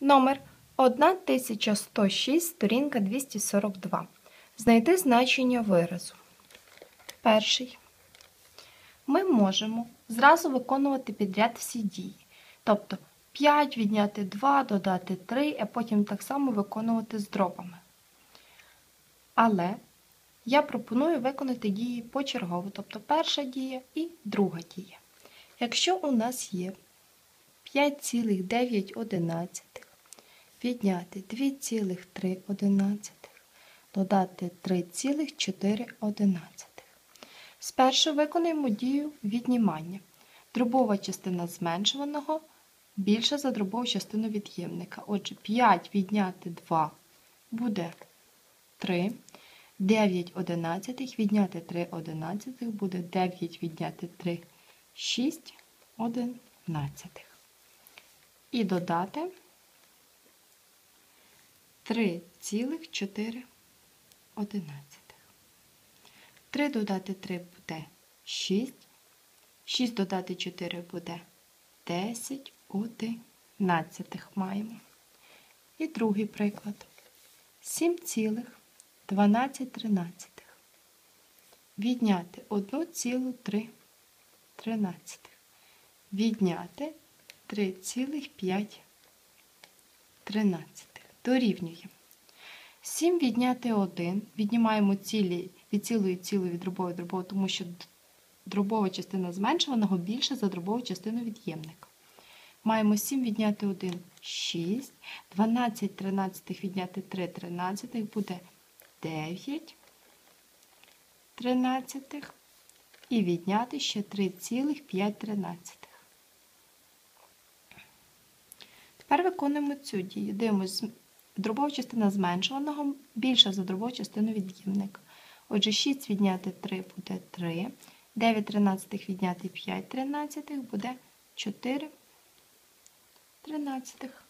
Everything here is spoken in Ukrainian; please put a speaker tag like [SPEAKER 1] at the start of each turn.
[SPEAKER 1] Номер 1106, сторінка 242. Знайти значення виразу. Перший. Ми можемо зразу виконувати підряд всі дії. Тобто 5 відняти 2, додати 3, а потім так само виконувати з дробами. Але я пропоную виконати дії почергово, тобто перша дія і друга дія. Якщо у нас є 5,9 відняти 2,3, додати 3,4. Спершу виконуємо дію віднімання. Дробова частина зменшуваного більша за дробову частину від'ємника. Отже, 5 відняти 2 буде 3. 9 одинадцятих відняти 3 одинадцятих буде 9 відняти 3 6 одинадцятих. І додати 3,4 одинадцятих. 3 додати 3 буде 6. 6 додати 4 буде 10 одинадцятих маємо. І другий приклад. 7,12 тринадцятих. Відняти 1,3 тринадцятих. Відняти 3,5 тринадцятих. Дорівнює. 7 відняти 1. Віднімаємо цілі від цілої цілої від дробової дробової, тому що дробова частина зменшуваного більша за дробову частину від'ємника. Маємо 7 відняти 1 6. 12 тринадцятих відняти 3 тринадцятих буде 9 тринадцятих. І відняти ще 3,5 тринадцятих. Тепер виконуємо цю дію. Дивимось, дробова частина зменшуваного більша за дробову частину від'ємника. Отже, 6 відняти 3 буде 3. 9 тринадцятих відняти 5 тринадцятих буде 4 тринадцятих.